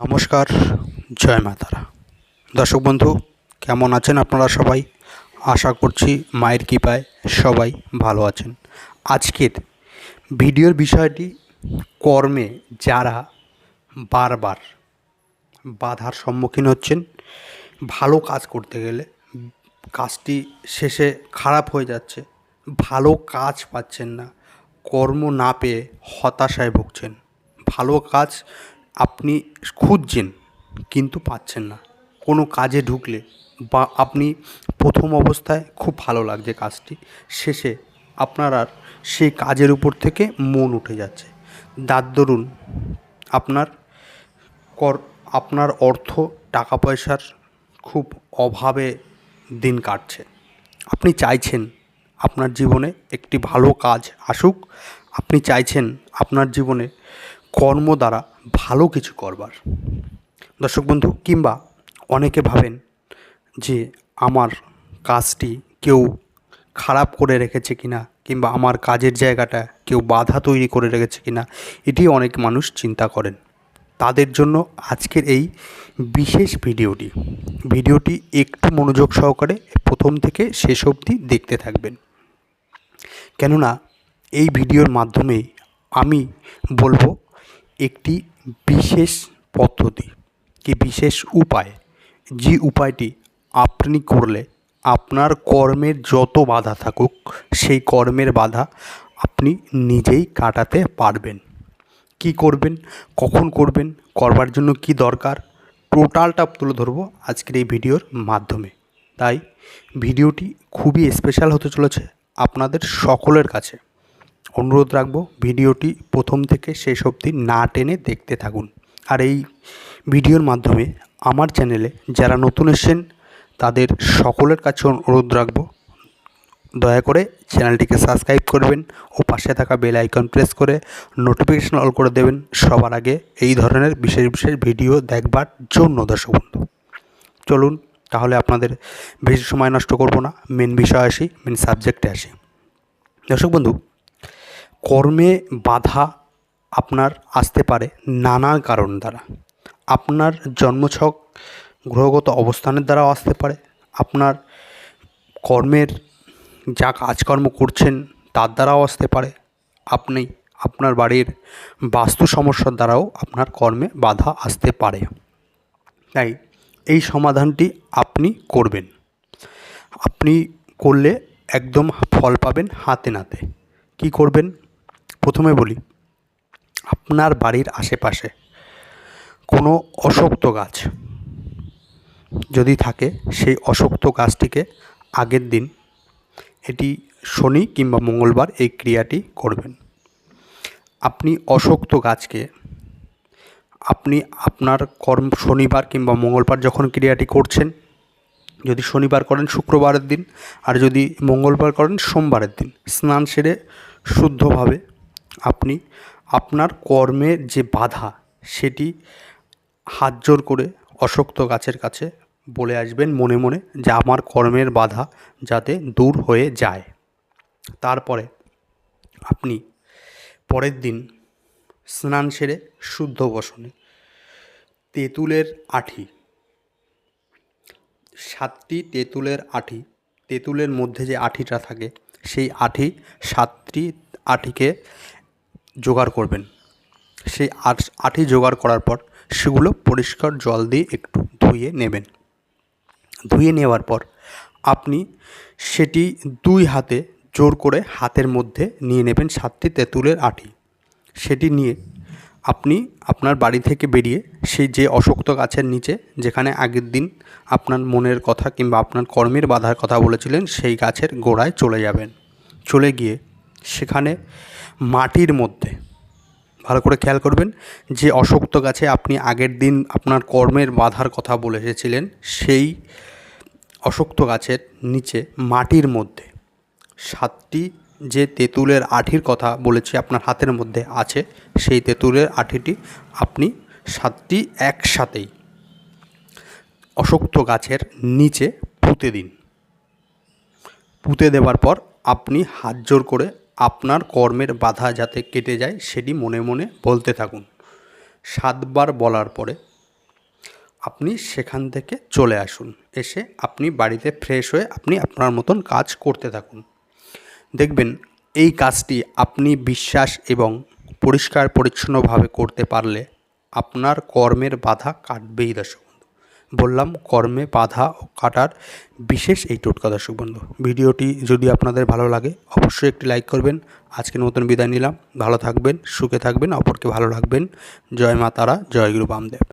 নমস্কার, জয় মাতারা। দর্শক বন্ধু, কেমন আছেন আপনারা সবাই? আশা করছি মায়ের কৃপায় সবাই ভালো আছেন। আজকের ভিডিওর বিষয়টি কর্মে যারা বারবার বাধার সম্মুখীন হচ্ছেন, ভালো কাজ করতে গেলে কাজটি শেষে খারাপ হয়ে যাচ্ছে, ভালো কাজ পাচ্ছেন না, কর্ম না পেয়ে হতাশায় ভুগছেন, ভালো কাজ আপনি খুঁজছেন কিন্তু পাচ্ছেন না। কোনো কাজে ঢুকলে বা আপনি প্রথম অবস্থায় খুব ভালো লাগছে কাজটি, শেষে আপনার আর সেই কাজের উপর থেকে মন উঠে যাচ্ছে। যার দরুন আপনার কর, আপনার অর্থ টাকা পয়সার খুব অভাবে দিন কাটছে। আপনি চাইছেন আপনার জীবনে একটি ভালো কাজ আসুক, আপনি চাইছেন আপনার জীবনে কর্ম দ্বারা ভালো কিছু করবার। দর্শক বন্ধু, কিংবা অনেকে ভাবেন যে আমার কাজটি কেউ খারাপ করে রেখেছে কিনা, কিংবা আমার কাজের জায়গাটা কেউ বাধা তৈরি করে রেখেছে কিনা, এটি অনেক মানুষ চিন্তা করেন। তাদের জন্য আজকের এই বিশেষ ভিডিওটি ভিডিওটি একটু মনোযোগ সহকারে প্রথম থেকে শেষ অবধি দেখতে থাকবেন। কেননা, এই ভিডিওর মাধ্যমে আমি বলব একটি বিশেষ পদ্ধতি কি বিশেষ উপায়? যে উপায়টি আপনি করলে আপনার কর্মের যত বাধা থাকুক, সেই কর্মের বাধা আপনি নিজেই কাটাতে পারবেন। কি করবেন? কখন করবেন? করবার জন্য কি দরকার? টোটালটা তুলে ধরবো আজকের এই ভিডিওর মাধ্যমে। তাই ভিডিওটি খুবই স্পেশাল হতে চলেছে আপনাদের সকলের কাছে। অনুরোধ রাখব ভিডিওটি প্রথম থেকে শেষ অবধি না টেনে দেখতে থাকুন। আর এই ভিডিওর মাধ্যমে আমার চ্যানেলে যারা নতুন এসেছেন, তাদের সকলের কাছে অনুরোধ রাখব, দয়া করে চ্যানেলটিকে সাবস্ক্রাইব করবেন ও পাশে থাকা বেল আইকন প্রেস করে নোটিফিকেশন অল করে দেবেন। সবার আগে এই ধরনের বিশেষ বিশেষ ভিডিও দেখবার জন্য দর্শক বন্ধু। চলুন, তাহলে আপনাদের বেশি সময় নষ্ট করব না। মেন বিষয় আসি, মেন সাবজেক্টে আসি। দর্শক বন্ধু কর্মে বাধা আপনার আসতে পারে নানা কারণ দ্বারা। আপনার জন্মছক গ্রহগত অবস্থানের দ্বারাও আসতে পারে। আপনার কর্মের যা কাজকর্ম করছেন তার দ্বারাও আসতে পারে। আপনি আপনার বাড়ির বাস্তু সমস্যার দ্বারাও আপনার কর্মে বাধা আসতে পারে। তাই এই সমাধানটি আপনি করবেন। আপনি করলে একদম ফল পাবেন হাতে নাতে। কি করবেন? প্রথমে বলি, আপনার বাড়ির আশেপাশে কোনো অশক্ত গাছ যদি থাকে, সেই অশক্ত গাছটিকে আগের দিন এটি শনি কিংবা মঙ্গলবার এই ক্রিয়াটি করবেন। আপনি অশক্ত গাছকে, আপনি আপনার কর্ম শনিবার কিংবা মঙ্গলবার যখন ক্রিয়াটি করছেন, যদি শনিবার করেন শুক্রবারের দিন, আর যদি মঙ্গলবার করেন সোমবারের দিন, স্নান সেরে শুদ্ধভাবে আপনি আপনার কর্মের যে বাধা, সেটি হাত জোর করে অশক্ত গাছের কাছে বলে আসবেন মনে মনে যে আমার কর্মের বাধা যাতে দূর হয়ে যায়। তারপরে আপনি পরের দিন স্নান সেরে শুদ্ধ বসনে তেঁতুলের আঠি, সাতটি তেঁতুলের আঠি, তেঁতুলের মধ্যে যে আঠিটা থাকে, সেই আঠি, সাতটি আঠিকে জোগাড় করবেন। সেই আট আঠি জোগাড় করার পর সেগুলো পরিষ্কার জল দিয়ে একটু ধুয়ে নেবেন। ধুয়ে নেওয়ার পর আপনি সেটি দুই হাতে জোর করে হাতের মধ্যে নিয়ে নেবেন সাতটি তেঁতুলের আঠি সেটি নিয়ে আপনি আপনার বাড়ি থেকে বেরিয়ে সেই যে অশক্ত গাছের নিচে যেখানে আগের দিন আপনার মনের কথা কিংবা আপনার কর্মের বাধার কথা বলেছিলেন, সেই গাছের গোড়ায় চলে যাবেন। চলে গিয়ে সেখানে মাটির মধ্যে। ভালো করে খেয়াল করবেন, যে অশক্ত গাছে আপনি আগের দিন আপনার কর্মের বাধার কথা বলে এসেছিলেন, সেই অশক্ত গাছের নিচে মাটির মধ্যে। সাতটি যে তেঁতুলের আঠির কথা বলেছি আপনার হাতের মধ্যে আছে, সেই তেঁতুলের আঠিটি আপনি সাতটি একসাথেই অশক্ত গাছের নিচে পুঁতে দিন। পুঁতে দেওয়ার পর আপনি হাত জোর করে আপনার কর্মের বাধা যাতে কেটে যায় সেটি মনে মনে বলতে থাকুন। সাতবার বলার পরে আপনি সেখান থেকে চলে আসুন। এসে আপনি বাড়িতে ফ্রেশ হয়ে আপনি আপনার মতন কাজ করতে থাকুন। দেখবেন এই কাজটি আপনি বিশ্বাস এবং পরিষ্কার পরিচ্ছন্নভাবে করতে পারলে আপনার কর্মের বাধা কাটবেই বন্ধু বললাম, কর্মে বাধা ও কাটার বিশেষ এই টোটকা দর্শক বন্ধু। ভিডিওটি যদি আপনাদের ভালো লাগে, অবশ্যই একটি লাইক করবেন। আজকের নতুন বিদায় নিলাম। ভালো থাকবেন, সুখে থাকবেন, অপরকে ভালো রাখবেন। জয় মা তারা, জয় গুরু বামদেব।